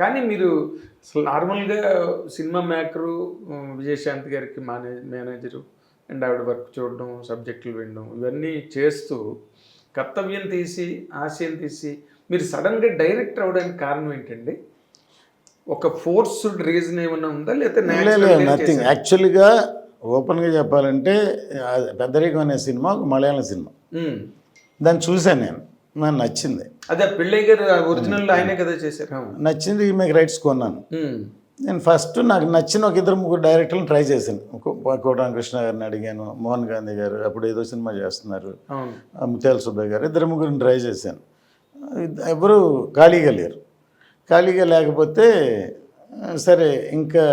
కానీ మీరు అసలు నార్మల్గా సినిమా మేకరు విజయశాంతి గారికి మేనేజ్ మేనేజరు అండ్ ఆవిడ వర్క్ చూడడం సబ్జెక్టులు వినడం ఇవన్నీ చేస్తూ కర్తవ్యం తీసి ఆశయం తీసి మీరు సడన్గా డైరెక్టర్ అవడానికి కారణం ఏంటండి? ఒక ఫోర్స్డ్ రీజన్ ఏమైనా ఉందా? లేకపోతే నథింగ్? యాక్చువల్గా ఓపెన్గా చెప్పాలంటే పెద్దరికం అనే సినిమా ఒక మలయాళం సినిమా. దాన్ని చూశాను నేను. నాకు నచ్చింది. అదే పిల్లయ్య గారు ఒరిజినల్ ఆయనే కదా చేశారు. నచ్చింది మీకు రైట్స్ కొన్నాను. నేను ఫస్ట్ నాకు నచ్చిన ఒక ఇద్దరు ముగ్గురు డైరెక్టర్లను ట్రై చేశాను. ఒక కోటరామ కృష్ణ గారిని అడిగాను మోహన్ గాంధీ గారు అప్పుడు ఏదో సినిమా చేస్తున్నారు. ముత్యాల సుబ్బయ్య గారు ఇద్దరు ముగ్గురిని ట్రై చేశాను. ఎవరు ఖాళీగా లేరు. ఖాళీగా లేకపోతే సరే ఇంకా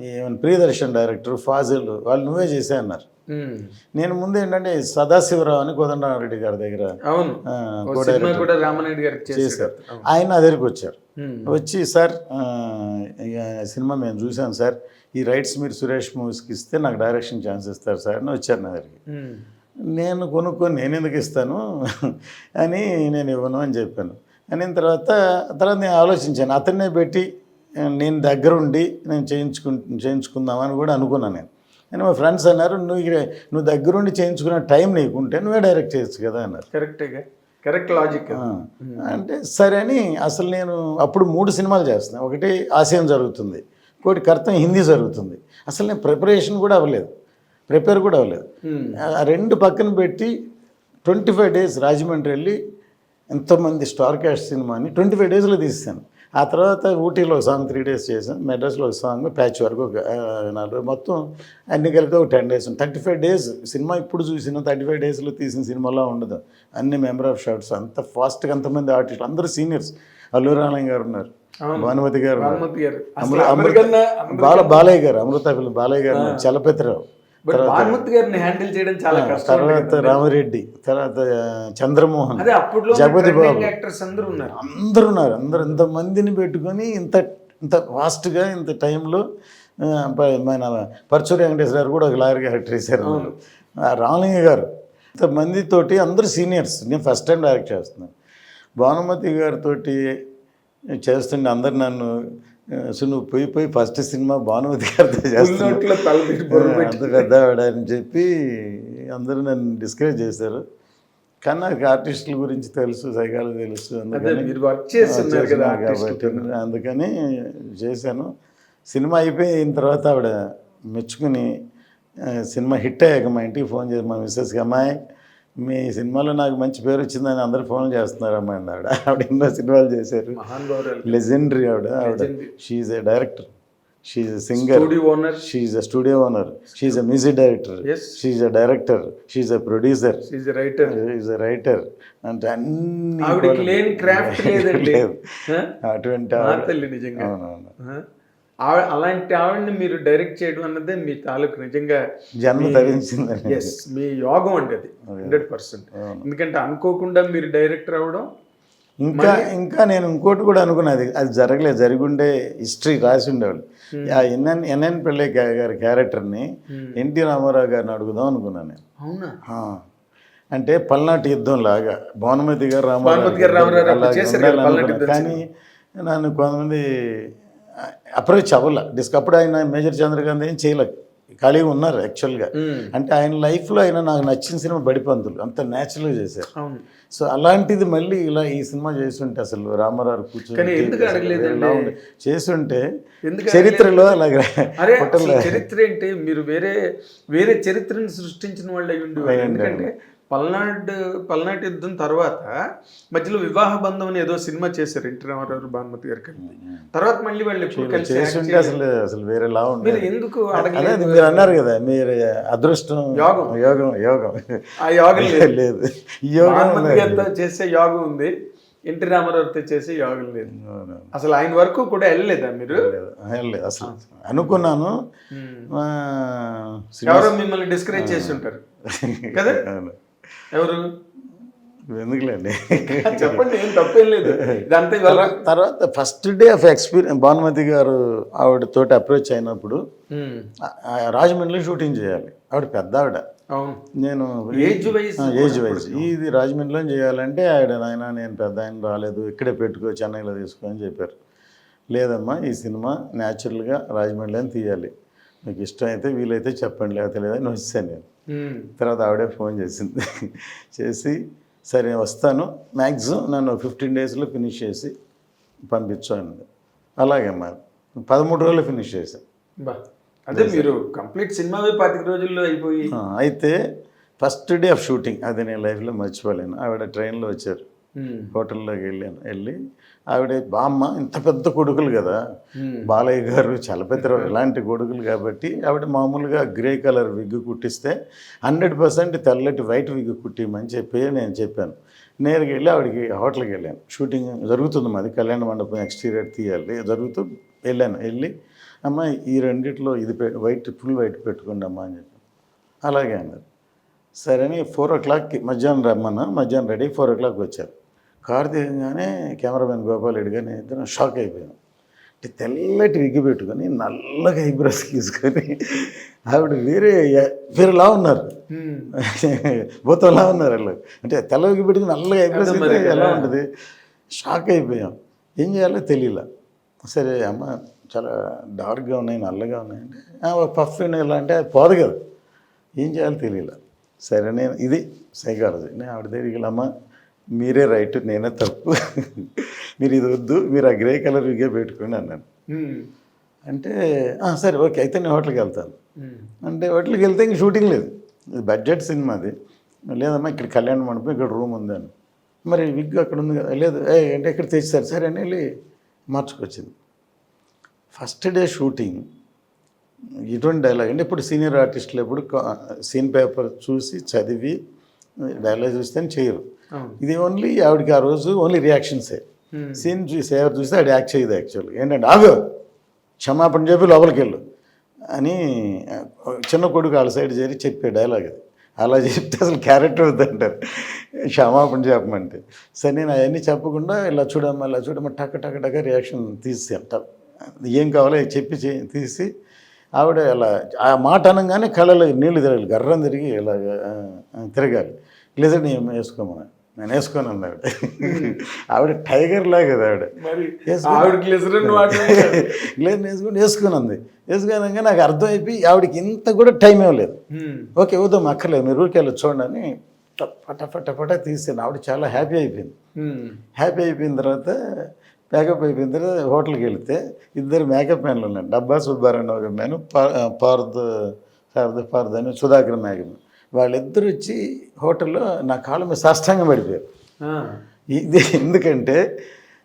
ఏమైనా ప్రియదర్శన్ డైరెక్టర్ ఫాజిల్ వాళ్ళు నువ్వే చేసే అన్నారు. నేను ముందు ఏంటంటే సదాశివరావు అని కోదండరామరెడ్డి గారి దగ్గర అవును. కూడా చేశారు. ఆయన నా దగ్గరికి వచ్చారు. వచ్చి సార్ సినిమా మేము చూసాం సార్. ఈ రైట్స్ మీరు సురేష్ మూవీస్కి ఇస్తే నాకు డైరెక్షన్ ఛాన్స్ ఇస్తారు సార్. అని వచ్చారు నా దగ్గరికి. నేను కొనుక్కొని నేను ఎందుకు ఇస్తాను? అని నేను ఇవ్వను అని చెప్పాను. అని తర్వాత తర్వాత నేను ఆలోచించాను. అతన్నే పెట్టి నేను దగ్గరుండి నేను చేయించుకు చేయించుకుందామని కూడా అనుకున్నాను నేను. అని మా ఫ్రెండ్స్ అన్నారు నువ్వు ఇక్కడ నువ్వు దగ్గరుండి చేయించుకునే టైం నీకుంటే నువ్వే డైరెక్ట్ చేయొచ్చు కదా అన్నారు. కరెక్టేగా కరెక్ట్ లాజిక్ అంటే సరే అని అసలు నేను అప్పుడు మూడు సినిమాలు చేస్తున్నాను ఒకటి ఆశయం జరుగుతుంది ఇంకోటి కర్తం హిందీ జరుగుతుంది. అసలు నేను ప్రిపరేషన్ కూడా అవ్వలేదు. ప్రిపేర్ కూడా అవ్వలేదు. ఆ రెండు పక్కన పెట్టి ట్వంటీ ఫైవ్ డేస్ రాజమండ్రి వెళ్ళి ఎంతోమంది స్టార్ క్యాస్ట్ సినిమాని ట్వంటీ ఫైవ్ డేస్లో తీసాను ఆ తర్వాత ఊటీలో ఒక సాంగ్ త్రీ డేస్ చేశాను మెడ్రాస్లో ఒక సాంగ్ ప్యాచ్ వరకు ఒక నాలుగు మొత్తం అన్ని కలిపి ఒక ten days thirty five days cinema ఇప్పుడు చూసిన థర్టీ ఫైవ్ డేస్లో తీసిన సినిమాలో ఉండదు. అన్ని మెంబర్ ఆఫ్ షార్ట్స్ అంత ఫాస్ట్గా అంతమంది ఆర్టిస్టులు అందరూ సీనియర్స్ అల్లు రామయ్య గారు ఉన్నారు. భానుమతి గారు బాల బాలయ్య గారు అమృత బాలయ్య గారు. చలపతిరావు. బట్ భానుమతి గారిని హ్యాండిల్ చేయడం చాలా కష్టం తర్వాత రామరెడ్డి తర్వాత చంద్రమోహన్ అదే అప్పుడులో జగపతి బాబు. యాక్టర్స్ అందరూ ఉన్నారు. అందరూ ఉన్నారు. అందరు ఇంతమందిని పెట్టుకొని ఇంత ఇంత ఫాస్ట్గా ఇంత టైంలో మన పరచూరి వెంకటేశ్వర గారు కూడా ఒక లాయర్ క్యారెక్టర్ వేశారు. రామలింగ గారు. ఇంతమందితోటి అందరూ సీనియర్స్ నేను ఫస్ట్ టైం డైరెక్ట్ చేస్తున్నాను. భానుమతి గారితో చేస్తుండే అందరు నన్ను సో నువ్వు పోయి పోయి ఫస్ట్ సినిమా భానుమతి గారితో చేస్తున్నావు. అంత పెద్దవాడు అని చెప్పి అందరూ నన్ను డిస్కరేజ్ చేశారు. కానీ నాకు ఆర్టిస్టుల గురించి తెలుసు సైకాలజీ తెలుసు అందుకని కాబట్టి అందుకని చేశాను. సినిమా అయిపోయిన తర్వాత ఆవిడ మెచ్చుకుని సినిమా హిట్ అయ్యాక మా ఇంటికి ఫోన్ చేసి మా మిస్సెస్కి అమ్మాయి మీ సినిమాలో నాకు మంచి పేరు వచ్చిందని అందరు ఫోన్ చేస్తున్నారు అమ్మాయి ఆవిడ ఆవిడ ఎన్నో సినిమాలు చేశారు. లెజెండరీ ఆవిడ ఆవిడ. She's a director she's a singer owner she's a studio owner she's a music director. She's a director she's a producer writer is a writer అంటే అన్ని? అటువంటి అవునవును? ఆవిడ అలాంటి ఆవిడని మీరు డైరెక్ట్ చేయడం అన్నదే మీ తాలూకు నిజంగా జన్మ ఎస్ మీ యోగం అంటే అది హండ్రెడ్ పర్సెంట్. ఎందుకంటే అనుకోకుండా మీరు డైరెక్టర్ అవ్వడం ఇంకా ఇంకా నేను ఇంకోటి కూడా అనుకున్నది అది జరగలేదు జరిగి ఉండే హిస్టరీ రాసి ఉండేవాళ్ళు. ఆ ఎన్ఎన్ ఎన్ఎన్ పిల్లయ్య గారి క్యారెక్టర్ని ఎన్టీ రామారావు గారిని అడుగుదాం అనుకున్నాను నేను. అవునా. అంటే పల్నాటి యుద్ధం లాగా భానుమతి గారు రామారావు. కానీ నన్ను కొంతమంది అప్రోచ్ అవ్వాల. డిస్క్ అప్పుడు ఆయన మేజర్ చంద్రకాంత్ ఏం చేయలేదు ఖాళీగా ఉన్నారు యాక్చువల్గా. అంటే ఆయన లైఫ్లో ఆయన నాకు నచ్చిన సినిమా బడిపంతులు. అంత న్యాచురల్గా చేశారు. సో అలాంటిది మళ్ళీ ఇలా ఈ సినిమా చేస్తుంటే అసలు రామారావు కూర్చొని? చేస్తుంటే ఎందుకు చరిత్రలో అలాగే చరిత్ర ఏంటి? మీరు వేరే వేరే చరిత్రను సృష్టించిన వాళ్ళు అయి ఉండేవారు ఎందుకంటే పల్నాడు పల్నాటి యుద్ధం తర్వాత మధ్యలో వివాహ బంధం అని ఏదో సినిమా చేశారు ఎన్టీ రామారావు భానుమతి గారు కలిపి తర్వాత మళ్ళీ వాళ్ళు చేస్తుంటే. అసలు అసలు వేరేలా మీరు ఉండేది. ఎందుకు అడగలేదు? మీరు అన్నారు కదా మీరు అదృష్టం యోగం. యోగం యోగం. ఆ యోగం లేదు. యోగం గారితో చేసే యోగం ఉంది ఎన్టీ రామారావుతో చేసే యోగం లేదు. అసలు ఆయన వరకు కూడా వెళ్ళలేదా మీరు? లేదు ఏం లేదు అసలు అనుకున్నాను. ఎవరో మిమ్మల్ని డిస్కరేజ్ చేసి ఉంటారు. కదా. ఎవరు? ఎందుకులేండి? చెప్పండి ఏం తప్పేం లేదు. ఇదంతా తర్వాత first day of experience Bhanumathi garu ఆవిడ తోటి అప్రోచ్ అయినప్పుడు రాజమండ్రిలో షూటింగ్ చేయాలి. ఆవిడ పెద్ద ఆవిడ. నేను ఏజ్ వైజ్ ఏజ్ వైజ్ ఇది రాజమండ్రిలో చేయాలంటే ఆయన నాయన నేను పెద్ద ఆయన రాలేదు. ఇక్కడే పెట్టుకో చెన్నైలో తీసుకో అని చెప్పారు. లేదమ్మా ఈ సినిమా న్యాచురల్గా రాజమండ్రిలో తీయాలి. మీకు ఇష్టం అయితే వీలైతే చెప్పండి లేకపోతే లేదని వచ్చాను నేను. తర్వాత ఆవిడే ఫోన్ చేసింది. చేసి సరే వస్తాను. మ్యాక్సిమం నన్ను ఫిఫ్టీన్ డేస్లో ఫినిష్ చేసి పంపించు అన్నది. అలాగే మరి. పదమూడు రోజులు ఫినిష్ చేశాను బా. అదే మీరు కంప్లీట్ సినిమావే పాతిక రోజుల్లో అయిపోయి అయితే ఫస్ట్ డే ఆఫ్ షూటింగ్ అది నేను లైఫ్లో మర్చిపోలేను. ఆవిడ ట్రైన్లో వచ్చారు. హోటల్లోకి వెళ్ళాను వెళ్ళి ఆవిడ బామ్మ ఇంత పెద్ద కొడుకులు కదా. బాలయ్య గారు చలపతిరావు ఇలాంటి కొడుకులు కాబట్టి ఆవిడ మామూలుగా గ్రే కలర్ విగ్ కుట్టిస్తే హండ్రెడ్ పర్సెంట్ తెల్లటి వైట్ విగ్ కుట్టిమని చెప్పి నేను చెప్పాను. నేరుగా వెళ్ళి ఆవిడకి హోటల్కి వెళ్ళాను. షూటింగ్ జరుగుతుంది మాది కళ్యాణ మండపం ఎక్స్టీరియర్ తీయాలి జరుగుతూ వెళ్ళాను. వెళ్ళి అమ్మ ఈ రెండిట్లో ఇది వైట్ ఫుల్ వైట్ పెట్టుకోండి అమ్మా అని చెప్పాను. అలాగే అన్నారు. సరే అని ఫోర్ ఓ క్లాక్కి మధ్యాహ్నం రమ్మన్నా మధ్యాహ్నం రెడీ ఫోర్ ఓ క్లాక్ వచ్చారు. కారు దిగంగానే కెమెరామెన్ గోపాల్ రెడ్డి గారిని ఇద్దరం షాక్ అయిపోయాం. అంటే తెల్లటి విగ్గు పెట్టుకొని నల్లగా ఐబ్రోస్ గీసుకొని ఆవిడ వేరే వేరేలా ఉన్నారు. భూతంలా ఉన్నారు వాళ్ళు. అంటే తెల్ల విగ్గు పెట్టుకుని నల్లగా ఐబ్రోస్ ఎలా. ఉంటుంది? షాక్ అయిపోయాం. ఏం చేయాలో తెలియలే. సరే అమ్మ చాలా డార్క్గా ఉన్నాయి నల్లగా ఉన్నాయంటే "ఆ, ఒక పఫ్ ఎలా అంటే అది పోదు కదా. ఏం చేయాలో తెలియలే. సరే నేను ఇది సైకాలజీ. నేను ఆవిడ దగ్గరికి వెళ్ళి, అమ్మ మీరే రైట్ నేనే తప్పు. మీరు ఇది వద్దు మీరు ఆ గ్రే కలర్ విగే పెట్టుకోండి అన్నాను. ఉమ్. అంటే "ఆ, సరే ఓకే అయితే నేను హోటల్కి వెళ్తాను. ఉమ్. అంటే హోటల్కి వెళ్తే ఇంక షూటింగ్ లేదు. ఇది బడ్జెట్ సినిమాది లేదమ్మా ఇక్కడ కళ్యాణ మండపం ఇక్కడ రూమ్ ఉందని మరి విగ్ అక్కడ ఉంది కదా లేదు ఏ అంటే ఇక్కడ తెచ్చారు. సరే అని వెళ్ళి మార్చుకొచ్చింది. ఫస్ట్ డే షూటింగ్ ఇటువంటి డైలాగ్ అంటే ఇప్పుడు సీనియర్ ఆర్టిస్టులు ఎప్పుడు సీన్ పేపర్ చూసి చదివి డైలాగ్ చూస్తే చేయరు. ఇది ఓన్లీ ఆవిడకి ఆ రోజు ఓన్లీ రియాక్షన్సే Hmm. సీన్ చూసి ఎవరు చూస్తే ఆవిడ యాక్ట్ చేయదు యాక్చువల్గా ఏంటంటే ఆగు క్షమాపణ చెప్పి లోపలికి వెళ్ళు అని చిన్న కొడుకు వాళ్ళ సైడ్ చేరి చెప్పే డైలాగ్ అది. అలా చెప్తే అసలు క్యారెక్టర్ వద్దంటారు. క్షమాపణ చెప్పమంటే. సరే నేను అవన్నీ చెప్పకుండా ఇలా చూడమ్మా ఇలా చూడమ్మా టక్ టక్ టక్ రియాక్షన్ తీసాను టక్. ఏం కావాలో చెప్పి తీసి ఆవిడ అలా ఆ మాట అనగానే కళ్ళలో నీళ్ళు తిరగాలి గర్రం తిరిగి ఇలా తిరగాలి. లేదా నేను వేసుకోమని. నేను వేసుకోను అంది ఆవిడ ఆవిడ. టైగర్ లాగా కదా. ఆవిడ లేదు వేసుకుని వేసుకుని అంది వేసుకున్నాక నాకు అర్థమైపోయి ఆవిడకి ఇంత కూడా టైం ఇవ్వలేదు ఓకే వద్దాం అక్కర్లేదు మీరు ఊరికి వెళ్ళి చూడండి అని పట పట పట తీసాను. ఆవిడ చాలా హ్యాపీ అయిపోయింది. హ్యాపీ అయిపోయిన తర్వాత మేకప్ అయిపోయిన తర్వాత హోటల్కి వెళితే ఇద్దరు మేకప్ మ్యాన్లు ఉన్నారు. డబ్బా సుబ్బారావు ఒక మ్యాన్ పార్ద్ శారద పార్ద్ అని సుధాకర్ మేకప్ వాళ్ళిద్దరు వచ్చి హోటల్లో నా కాళ్ళ మీద సాష్టాంగం పడిపోయారు. ఇది ఎందుకంటే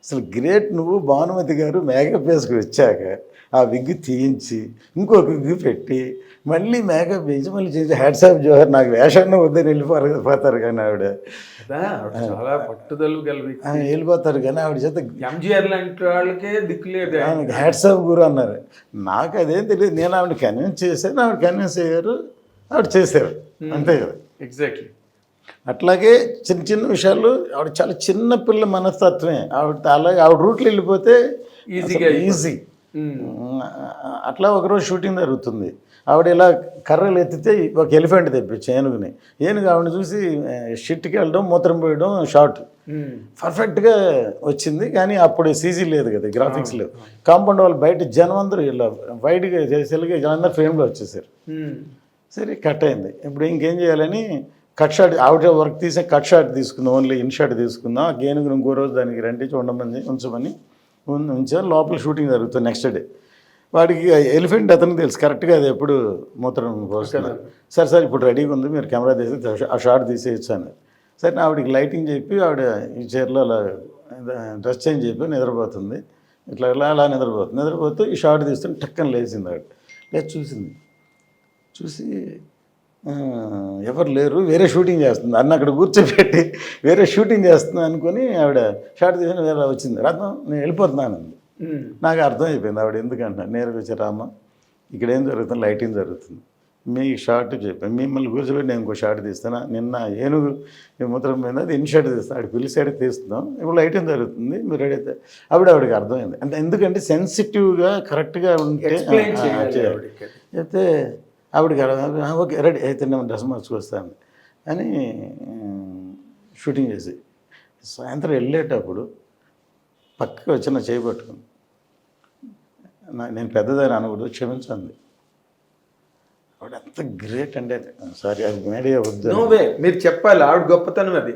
అసలు గ్రేట్ నువ్వు భానుమతి గారు మేకప్ వేసుకు వచ్చాక ఆ విగ్గు తీయించి ఇంకొక విగ్గు పెట్టి మళ్ళీ మేకప్ వేసి మళ్ళీ చేసి హ్యాట్సాప్ జోహర్ నాకు వేషాన్ని వద్దని వెళ్ళిపోరు పోతారు కానీ ఆవిడ. చాలా పట్టుదల వెళ్ళిపోతారు కానీ ఆవిడ చేత ఎంజీఆర్ లాంటి వాళ్ళకే దిక్కులేదు హ్యాట్సాప్ గురు అన్నారు. నాకు అదేం తెలియదు. నేను ఆవిడ కన్విన్స్ చేశాను. ఆవిడ కన్విన్స్ అయ్యారు. ఆవిడ చేశారు అంతే కదా. ఎగ్జాక్ట్లీ అట్లాగే చిన్న చిన్న విషయాలు ఆవిడ చాలా చిన్న పిల్ల మనస్తత్వమే. ఆవిడ అలాగే ఆవిడ రూట్లో వెళ్ళిపోతే ఈజీగా ఈజీ అట్లా ఒకరోజు షూటింగ్ జరుగుతుంది. ఆవిడ ఇలా కర్రలు ఎత్తితే ఒక ఎలిఫెంట్ తెప్పించి ఏనుగుని. ఏనుగు ఆవిడ చూసి షిట్కి వెళ్ళడం మూత్రం పోయడం షార్ట్. పర్ఫెక్ట్గా వచ్చింది కానీ అప్పుడు సీజీ లేదు కదా గ్రాఫిక్స్ లేవు. కాంపౌండ్ వాళ్ళు బయట జనం అందరూ ఇలా వైడ్గా చేసేలాగా జనం అందరూ ఫ్రేమ్లో వచ్చేసారు. సరే కట్ అయింది. ఇప్పుడు ఇంకేం చేయాలని కట్ షాట్ ఆవిడ వర్క్ తీసే కట్ షాట్ తీసుకుందాం ఓన్లీ ఇన్ షాట్ తీసుకుందాం. ఆ గేనుగును ఇంకో రోజు దానికి రండి చూడమని ఉంచమని ఉంచాను. లోపల షూటింగ్ జరుగుతుంది నెక్స్ట్ డే. వాడికి ఎలిఫెంట్ అతనికి తెలుసు. కరెక్ట్గా అది ఎప్పుడు మూత్రం పోస్తున్నారు. సరే సార్ ఇప్పుడు రెడీగా ఉంది. మీరు కెమెరా తీసి ఆ షాట్ తీసేయచ్చు అన్నారు. సరే ఆవిడకి లైటింగ్ చెప్పి ఆవిడ ఈ చీరలో అలా డ్రెస్ చేంజ్ చెప్పి నిద్రపోతుంది. ఇట్లా ఇలా అలా నిద్రపోతుంది. నిద్రపోతూ ఈ షాట్ తీస్తుంటే టక్కన లేచింది ఆవిడ. లేచి చూసింది. చూసి "ఆ, ఎవరు లేరు వేరే షూటింగ్ చేస్తుంది. అన్న అక్కడ కూర్చోబెట్టి వేరే షూటింగ్ చేస్తుంది అనుకొని ఆవిడ షార్ట్ తీసుకుని వేరే వచ్చింది. రత్నం నేను వెళ్ళిపోతున్నాను అంది నాకు అర్థమైపోయింది ఆవిడ ఎందుకంటే నేరుగా వచ్చి రామ్మ ఇక్కడ ఏం జరుగుతుంది? లైటింగ్ జరుగుతుంది? మీ షార్ట్ చెప్పాను మిమ్మల్ని కూర్చోబెట్టి నేను ఇంకో షార్ట్ తీస్తాను? నిన్న ఏనుగు ముద్రం మీద అది ఇన్ షార్ట్ తీస్తాను ఆవిడ పిలిచాడు తీస్తున్నాం ఇప్పుడు లైటింగ్ జరుగుతుంది? మీరు రెడీ అయితే ఆవిడ ఆవిడకి అర్థమైంది. అంటే ఎందుకంటే సెన్సిటివ్గా కరెక్ట్గా ఉంటే. అయితే ఆవిడకి అడగ- "ఆ, ఓకే రెడీ అయితే నేను డ్రెస్ మార్చుకొస్తాను అని షూటింగ్ చేసి. సాయంత్రం వెళ్ళేటప్పుడు పక్కకి వచ్చిన చేయి పట్టుకుంది నా- నేను పెద్దదని అనకూడదు క్షమించండి ఆవిడ ఎంత గ్రేట్ అంటే సారీ అది మేడే వద్దు మీరు చెప్పాలి ఆవిడ గొప్పతనం అది.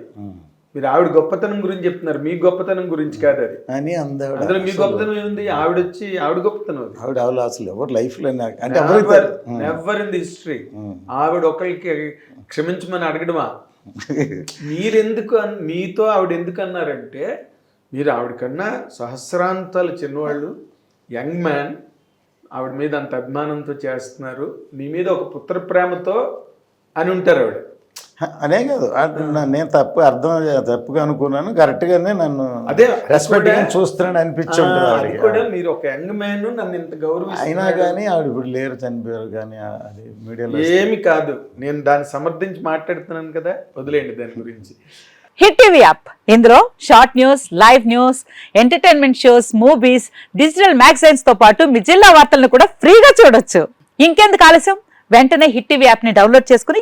మీరు ఆవిడ గొప్పతనం గురించి చెప్తున్నారు. మీ గొప్పతనం గురించి కాదు అది. అని అందులో మీ గొప్పతనం ఏముంది? ఆవిడ వచ్చి ఆవిడ గొప్పతనం అది. ఆవిడ ఆవిడ అసలు ఎవరు లైఫ్లో అంటే ఎవరైతే నెవర్ ఇన్ ది హిస్టరీ ఆవిడ ఒకరికి క్షమించమని అడగడమా? మీరెందుకు మీతో ఆవిడ ఎందుకు అన్నారంటే మీరు ఆవిడ కన్నా సహస్రాంతాలు చిన్నవాళ్ళు యంగ్ మ్యాన్ ఆవిడ మీద అంత అభిమానంతో చేస్తున్నారు. మీ మీద ఒక పుత్ర ప్రేమతో అని ఉంటారు ఆవిడ. అనే కాదు. నేను తప్పు అర్థం తప్పుగా అనుకున్నాను. కరెక్ట్గానే నన్ను అదే రెస్పెక్ట్ కూడా- చూస్తున్నాను అనిపించి కూడా మీరు ఒక యంగ్ మ్యాన్ నన్ను ఇంత అయినా గౌరవిస్తున్నారు కానీ ఆవిడ ఇప్పుడు లేరు చనిపోయారు కానీ అది మీడియాలో ఏమి కాదు. నేను దాన్ని సమర్థించి మాట్లాడుతున్నాను కదా వదిలేయండి దాని గురించి. Hit TV app. ఇందులో short news live news entertainment shows movies digital మ్యాగజైన్స్తో పాటు మీ జిల్లా వార్తలను కూడా ఫ్రీగా చూడొచ్చు. ఇంకెందుకు ఆలస్యం? వెంటనే హిట్ టీవీ యాప్ని డౌన్లోడ్ చేసుకుని